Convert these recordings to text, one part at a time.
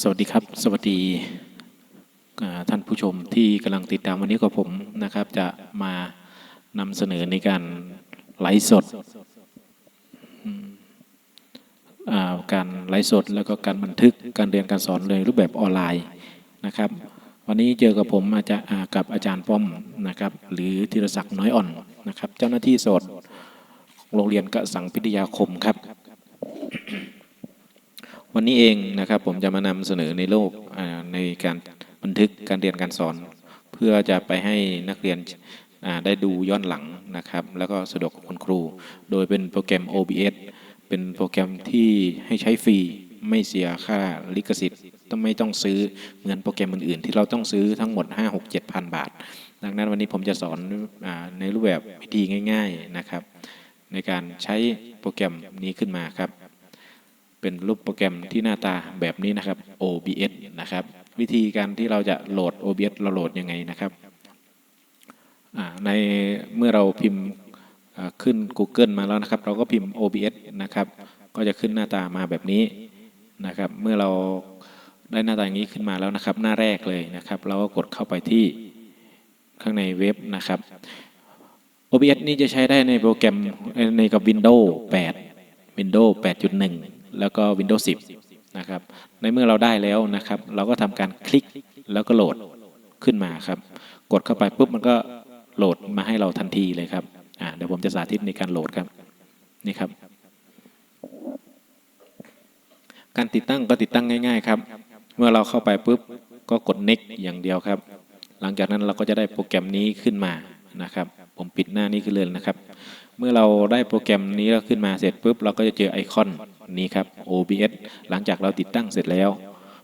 สวัสดีครับ สวัสดีท่านผู้ชมที่กำลังติดตามวันนี้กับผมนะครับ จะมานำเสนอในการไลฟ์สดการไลฟ์สดแล้วก็การบันทึกการเรียนการสอนเลยรูปแบบออนไลน์นะครับ วันนี้เจอกับผมอาจารย์กับอาจารย์ป้อมนะครับ หรือธีรศักดิ์น้อยอ่อนนะครับ เจ้าหน้าที่สดโรงเรียนกสังพิทยาคมครับ วันนี้เองนะครับผมจะมานำเสนอในโลกในการบันทึกการเรียนการสอน เพื่อจะไปให้นักเรียนได้ดูย้อนหลังนะครับ แล้วก็สะดวกกับคุณครู โดยเป็นโปรแกรม OBS เป็นโปรแกรมที่ให้ใช้ฟรีไม่เสียค่าลิขสิทธิ์ต้องไม่ต้องซื้อเหมือนโปรแกรมอื่นๆ ที่เราต้องซื้อทั้งหมด 5 6 7พันบาท ดังนั้นวันนี้ผมจะสอนอในรูปแบบวิธีง่าย ๆนะครับ ในการใช้โปรแกรมนี้ขึ้นมาครับ เป็นรูปโปรแกรมที่หน้าตาแบบนี้นะครับ OBS นะครับ วิธีการที่เราจะโหลด OBS เราโหลดยังไงนะครับในเมื่อเราพิมพ์ขึ้น Google มาแล้วนะครับ เราก็พิมพ์ OBS นะครับ ก็จะขึ้นหน้าตามาแบบนี้นะครับ เมื่อเราได้หน้าตาอย่างนี้ขึ้นมาแล้วนะครับ หน้าแรกเลยนะครับ เราก็กดเข้าไปที่ข้างในเว็บนะครับ OBS นี่จะใช้ได้ในโปรแกรมในกับ Windows 8 Windows 8.1 แล้วก็ Windows 10 นะครับ ในเมื่อเราได้แล้วนะครับ เราก็ทำการคลิกแล้วก็โหลดขึ้นมาครับ กดเข้าไปปุ๊บมันก็โหลดมาให้เราทันทีเลยครับอ่าเดี๋ยวผมจะสาธิตในการโหลดครับ นี่ครับ การติดตั้งก็ติดตั้งง่าย ๆ ครับ เมื่อเราเข้าไปปุ๊บก็กด next อย่างเดียวครับ หลังจากนั้นเราก็จะได้โปรแกรมนี้ขึ้นมานะครับ ผมปิดหน้านี้ขึ้นเลยนะครับ เมื่อเราได้โปรแกรมนี้แล้วขึ้นมาเสร็จปุ๊บเราก็จะเจอไอคอน นี้ครับ OBS หลังจากเราติดตั้งเสร็จแล้ว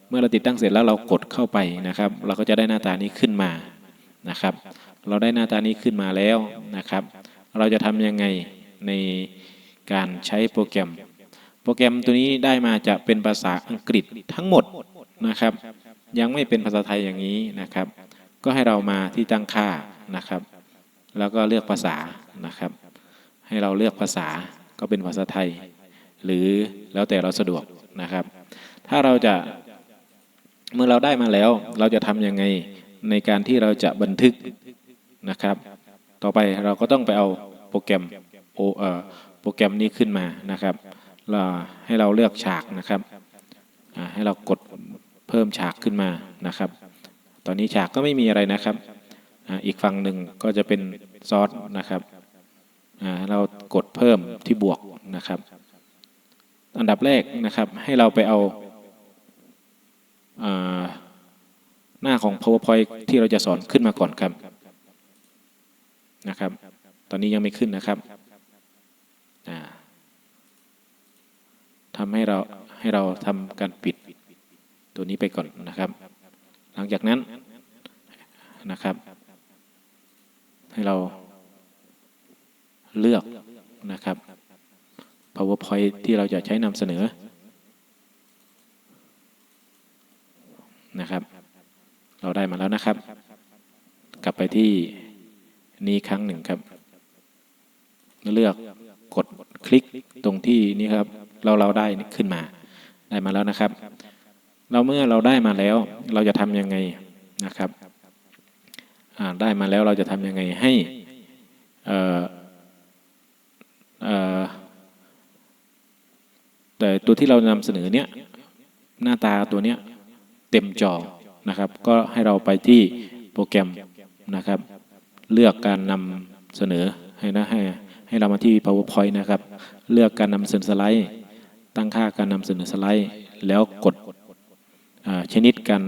เมื่อเราติดตั้งเสร็จแล้วเรากดเข้าไปนะครับ เราก็จะได้หน้าตานี้ขึ้นมานะครับ เราได้หน้าตานี้ขึ้นมาแล้วนะครับ เราจะทำยังไงในการใช้โปรแกรม โปรแกรมตัวนี้ได้มาจะเป็นภาษาอังกฤษทั้งหมดนะครับ ยังไม่เป็นภาษาไทยอย่างนี้นะครับ ก็ให้เรามาที่ตั้งค่านะครับ แล้วก็เลือกภาษานะครับ ให้เราเลือกภาษาก็เป็นภาษาไทย หรือแล้วแต่เราสะดวกนะครับ ถ้าเราจะเมื่อเราได้มาแล้ว เราจะทำยังไงในการที่เราจะบันทึกนะครับ ต่อไปเราก็ต้องไปเอาโปรแกรมโอเอ่อโปรแกรมนี้ขึ้นมานะครับเราให้เราเลือกฉากนะครับให้เรากดเพิ่มฉากขึ้นมานะครับ ตอนนี้ฉากก็ไม่มีอะไรนะครับอีกฝั่งหนึ่งก็จะเป็นซอสนะครับเรากดเพิ่มที่บวกนะครับ อันดับแรกนะครับ ให้เราไปเอาอาหน้าของ powerpoint ที่เราจะสอนขึ้นมาก่อนครับนะครับ ตอนนี้ยังไม่ขึ้นนะครับทำให้เราให้เราทำการปิดตัวนี้ไปก่อนนะครับ หลังจากนั้นนะครับ ให้เราเลือกนะครับ powerpoint ที่เราจะใช้นำเสนอนะครับ เราได้มาแล้วนะครับ กลับไปที่นี้ครั้งหนึ่งครับเลือกกดคลิกตรงที่นี้ครับ เราเราได้ขึ้นมา ได้มาแล้วนะครับ เราเมื่อเราได้มาแล้ว เราจะทำยังไงนะครับได้มาแล้วเราจะทำยังไงให้อ่อเอ่อ แต่ตัวที่เรานำเสนอเนี้ยหน้าตาตัวเนี้ยเต็มจอนะครับ ก็ให้เราไปที่โปรแกรมนะครับ เลือกการนำเสนอให้นะให้ให้เรามาที่ powerpoint นะครับ เลือกการนำเสนอสไลด์ ตั้งค่าการนำเสนอสไลด์ แล้วกดชนิดการ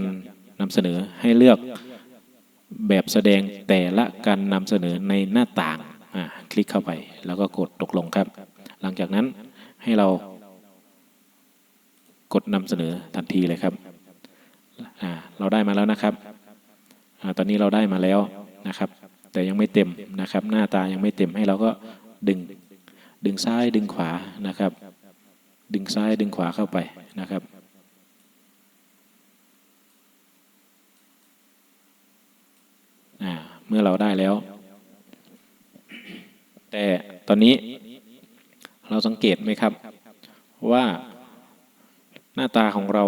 นำเสนอให้เลือกแบบแสดงแต่ละการนำเสนอในหน้าต่างอ่าคลิกเข้าไป แล้วก็กดตกลงครับ หลังจากนั้นให้เรา กดนำเสนอทันทีเลยครับ เราได้มาแล้วนะครับอตอนนี้เราได้มาแล้วนะครับ แต่ยังไม่เต็มนะครับ หน้าตายังไม่เต็มให้เราก็ดึง ดึงซ้ายดึงขวานะครับ ดึงซ้ายดึงขวาเข้าไปนะครับเมื่อเราได้แล้ว แต่ตอนนี้เราสังเกตไหมครับว่า หน้าตาของเรา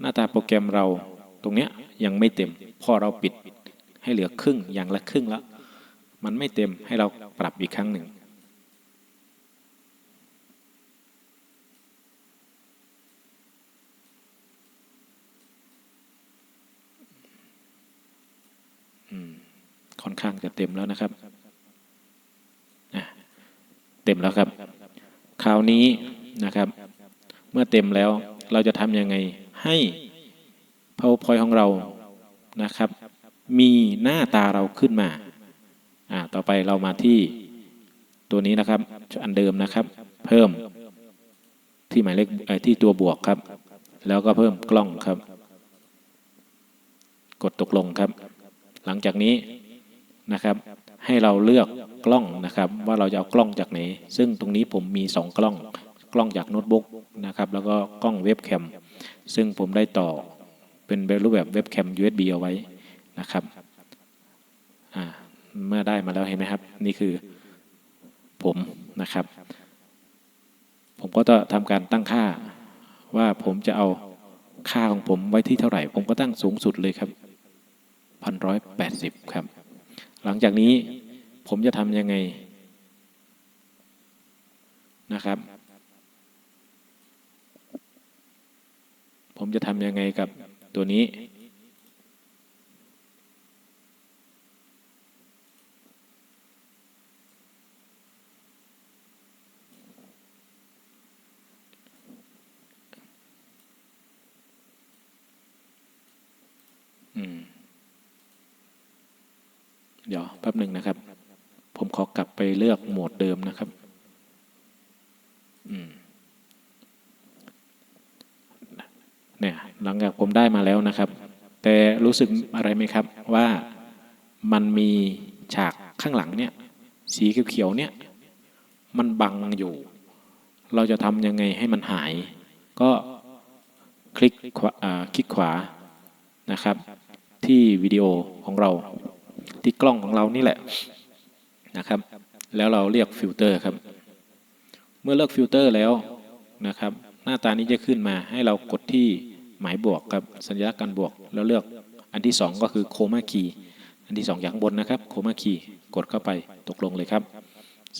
หน้าตาโปรแกรมเราตรงเนี้ยยังไม่เต็ม พอเราปิดให้เหลือครึ่งอย่างละครึ่งแล้ว มันไม่เต็มให้เราปรับอีกครั้งหนึ่ง ค่อนข้างจะเต็มแล้วนะครับเต็มแล้วครับ คราวนี้นะครับ เมื่อเต็มแล้วเราจะทำยังไงให้ PowerPoint ของเรานะครับ มีหน้าตาเราขึ้นมาอ่าต่อไปเรามาที่ตัวนี้นะครับ อันเดิมนะครับ เพิ่มที่หมายเลขที่ตัวบวกครับ แล้วก็เพิ่มกล้องครับ กดตกลงครับ หลังจากนี้นะครับ ให้เราเลือกกล้องนะครับ ว่าเราจะเอากล้องจากไหน ซึ่งตรงนี้ผมมี 2 กล้อง กล้องจากโน้ตบุ๊กนะครับแล้วก็กล้องเว็บแคมซึ่งผมได้ต่อเป็นรูปแบบเว็บแคม USB เอาไว้นะครับเมื่อได้มาแล้วเห็นไหมครับนี่คือผมนะครับ ผมก็จะทำการตั้งค่าว่าผมจะเอาค่าของผมไว้ที่เท่าไหร่ ผมก็ตั้งสูงสุดเลยครับพันร้อยแปดสิบครับ หลังจากนี้ผมจะทำยังไงนะครับ ผมจะทำยังไงกับตัวนี้ เดี๋ยวแป๊บหนึ่งนะครับ ผมขอกลับไปเลือกโหมดเดิมนะครับ อืม เนี่ย หลังจากผมได้มาแล้วนะครับ แต่รู้สึกอะไรไหมครับว่ามันมีฉากข้างหลังเนี่ยสีเขียวๆเนี่ยมันบังอยู่ เราจะทำยังไงให้มันหาย ก็คลิกขวาคลิกขวานะครับ ที่วิดีโอของเรา ที่กล้องของเรานี่แหละนะครับ แล้วเราเรียกฟิลเตอร์ครับ เมื่อเลือกฟิลเตอร์แล้วนะครับ หน้าตานี้จะขึ้นมาให้เรากดที่ หมายบวกครับสัญลักษณ์การบวกแล้วเลือกอันที่สองก็คือโคมาคีอันที่สองอย่างบนนะครับโคมาคีกดเข้าไปตกลงเลยครับ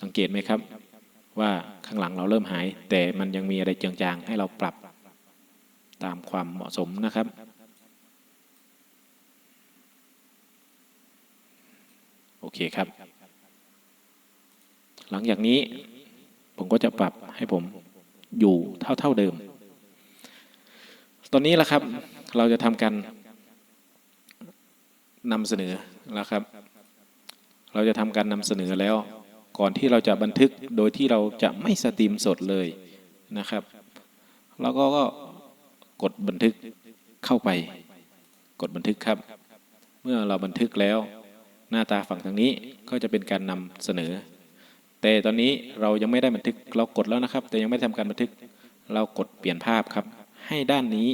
สังเกตไหมครับ ว่าข้างหลังเราเริ่มหาย แต่มันยังมีอะไรเจืองจางให้เราปรับตามความเหมาะสมนะครับโอเคครับ หลังจากนี้ผมก็จะปรับให้ผมอยู่เท่าเท่าเดิม ตอนนี้ละครับเราจะทำการนำเสนอแล้วครับ เราจะทำการนำเสนอแล้ว ก่อนที่เราจะบันทึกโดยที่เราจะไม่สตรีมสดเลยนะครับ แล้วก็ก็กดบันทึกเข้าไป กดบันทึกครับ เมื่อเราบันทึกแล้ว หน้าตาฝั่งทางนี้ก็จะเป็นการนำเสนอ แต่ตอนนี้เรายังไม่ได้บันทึกเรากดแล้วนะครับ แต่ยังไม่ได้ทำการบันทึก เรากดเปลี่ยนภาพครับ ให้ด้านนี้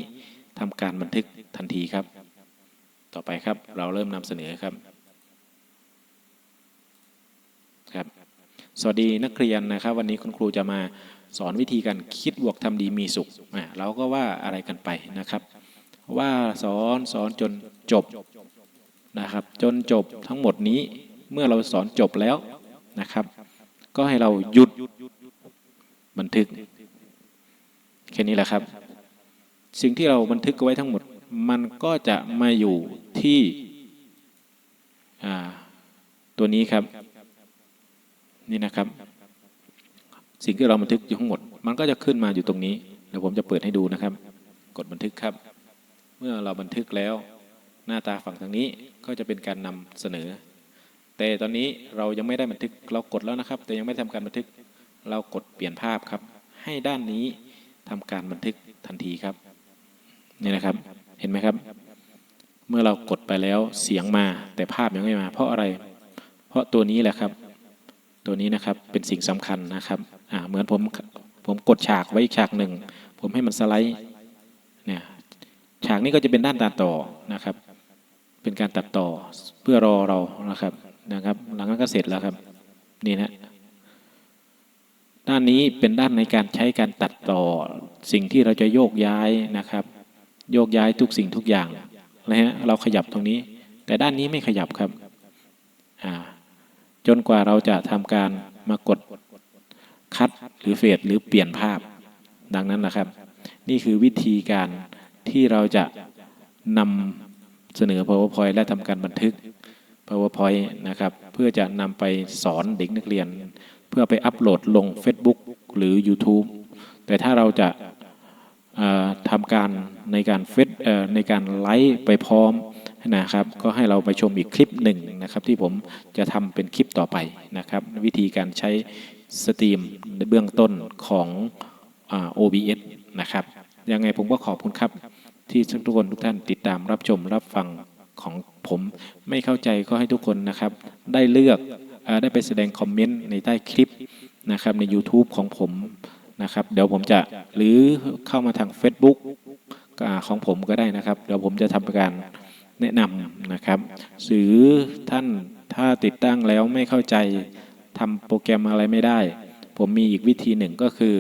ทำการบันทึกทันทีครับ ต่อไปครับเราเริ่มนำเสนอครับครับ สวัสดีนักเรียนนะครับ วันนี้คุณครูจะมาสอนวิธีการคิดบวกทำดีมีสุขอะเราก็ว่าอะไรกันไปนะครับ ว่าสอนสอนจนจบนะครับ จนจบทั้งหมดนี้เมื่อเราสอนจบแล้วนะครับ ก็ให้เราหยุดบันทึก แค่นี้แหละครับ สิ่งที่เราบันทึกไว้ทั้งหมด มันก็จะมาอยู่ที่ตัวนี้ครับ นี่นะครับ สิ่งที่เราบันทึกอยู่ทั้งหมด มันก็จะขึ้นมาอยู่ตรงนี้เดี๋ยวผมจะเปิดให้ดูนะครับ กดบันทึกครับ เมื่อเราบันทึกแล้ว หน้าตาฝั่งทางนี้ก็จะเป็นการนำเสนอ แต่ตอนนี้เรายังไม่ได้บันทึกเรากดแล้วนะครับ แต่ยังไม่ทำการบันทึก เรากดเปลี่ยนภาพครับ ให้ด้านนี้ทำการบันทึกทันทีครับ นี่นะครับ เห็นไหมครับ เมื่อเรากดไปแล้วเสียงมา แต่ภาพยังไม่มา เพราะอะไร เพราะตัวนี้แหละครับ ตัวนี้นะครับเป็นสิ่งสำคัญนะครับอ่าเหมือนผมผมกดฉากไว้อีกฉากหนึ่ง ผมให้มันสไลด์เนี่ยฉากนี้ก็จะเป็นด้านตัดต่อนะครับ เป็นการตัดต่อเพื่อรอเรานะครับนะครับหลังนั้นก็เสร็จแล้วครับนี่นะด้านนี้เป็นด้านในการใช้การตัดต่อสิ่งที่เราจะโยกย้ายนะครับ โยกย้ายทุกสิ่งทุกอย่างนะฮะเราขยับตรงนี้ แต่ด้านนี้ไม่ขยับครับจนกว่าเราจะทำการมากดคัดหรือเฟดหรือเปลี่ยนภาพ ดังนั้นนะครับ นี่คือวิธีการที่เราจะนำเสนอ powerpoint และทำการบันทึก powerpoint นะครับ เพื่อจะนำไปสอนเด็กนักเรียน เพื่อไปอัปโหลดลง Facebook หรือ YouTube แต่ถ้าเราจะ ทำการในการเฟซในการไลฟ์ไปพร้อมนะครับก็ให้เราไปชมอีกคลิปหนึ่งนะครับที่ผมจะทำเป็นคลิปต่อไปนะครับ วิธีการใช้สตรีมในเบื้องต้นของอ OBS นะครับยังไงผมก็ขอบคุณครับ ที่ทุกคนทุกท่านติดตามรับชมรับฟังของผมไม่เข้าใจก็ให้ทุกคนนะครับ ได้เลือกอได้ไปแสดงคอมเมนต์ในใต้คลิปนะครับใน YouTube ของผม นะครับ เดี๋ยวผมจะหรือเข้ามาทาง Facebook ของผมก็ได้นะครับ เดี๋ยวผมจะทำการแนะนำนะครับหรือท่านถ้าติดตั้งแล้วไม่เข้าใจทำโปรแกรมอะไรไม่ได้ ผมมีอีกวิธีหนึ่งก็คือ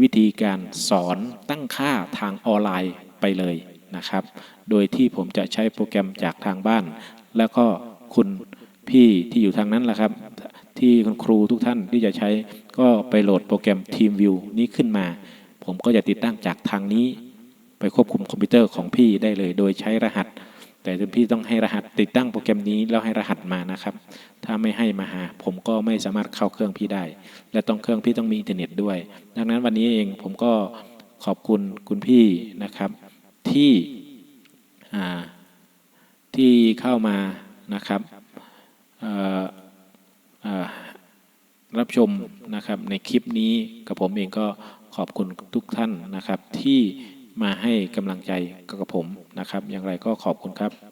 วิธีการสอนตั้งค่าทางออนไลน์ไปเลยนะครับ โดยที่ผมจะใช้โปรแกรมจากทางบ้าน แล้วก็คุณพี่ที่อยู่ทางนั้นแหละครับ ที่คุณครูทุกท่านที่จะใช้ ก็ไปโหลดโปรแกรม TeamView นี้ขึ้นมา ผมก็จะติดตั้งจากทางนี้ ไปควบคุมคอมพิวเตอร์ของพี่ได้เลย โดยใช้รหัส แต่พี่ต้องให้รหัสติดตั้งโปรแกรมนี้แล้วให้รหัสมานะครับ ถ้าไม่ให้มาหา ผมก็ไม่สามารถเข้าเครื่องพี่ได้ และต้องเครื่องพี่ต้องมีอินเทอร์เน็ตด้วย ดังนั้นวันนี้เองผมก็ขอบคุณคุณพี่นะครับที่ที่เข้ามานะครับ รับชมนะครับในคลิปนี้กับผมเองก็ขอบคุณทุกท่านนะครับที่มาให้กำลังใจกับผมนะครับ อย่างไรก็ขอบคุณครับ